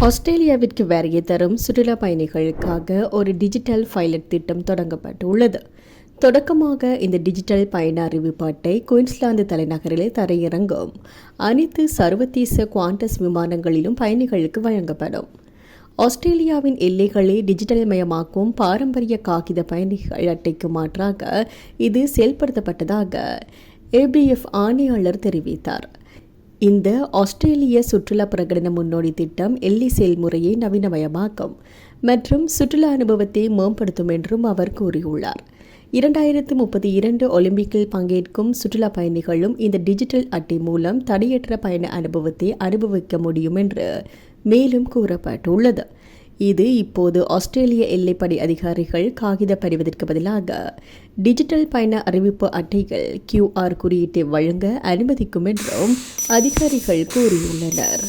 ஆஸ்திரேலியாவிற்கு வருகை தரும் சுற்றுலா பயணிகளுக்காக ஒரு டிஜிட்டல் பைலட் திட்டம் தொடங்கப்பட்டுள்ளது. தொடக்கமாக இந்த டிஜிட்டல் பயண அறிவிப்பாட்டை குயின்ஸ்லாந்து தலைநகரில் தரையிறங்கும். அனைத்து சர்வதேச குவாண்டஸ் விமானங்களிலும் பயணிகளுக்கு வழங்கப்படும். ஆஸ்திரேலியாவின் எல்லைகளை டிஜிட்டல் மயமாக்கும் பாரம்பரிய காகித பயணிகள் அட்டைக்கு மாற்றாக இது செயல்படுத்தப்பட்டதாக ஏபிஎஃப் ஆணையாளர் தெரிவித்தார். இந்த ஆஸ்திரேலிய சுற்றுலா பிரகடன முன்னோடி திட்டம் எல்லை செயல்முறையை நவீனமயமாக்கும் மற்றும் சுற்றுலா அனுபவத்தை மேம்படுத்தும் என்றும் அவர் கூறியுள்ளார். இரண்டாயிரத்து முப்பத்தி இரண்டு ஒலிம்பிக்கில் பங்கேற்கும் சுற்றுலா பயணிகளும் இந்த டிஜிட்டல் அட்டை மூலம் தடையற்ற பயண அனுபவத்தை அனுபவிக்க முடியும் என்று மேலும் கூறப்பட்டுள்ளது. இது இப்போது ஆஸ்திரேலிய எல்லைப்படை அதிகாரிகள் காகித பறிவதற்கு பதிலாக டிஜிட்டல் பயண அறிவிப்பு அட்டைகள் கியூஆர் குறியீட்டை வழங்க அனுமதிக்கும் என்றும் அதிகாரிகள் கூறியுள்ளனர்.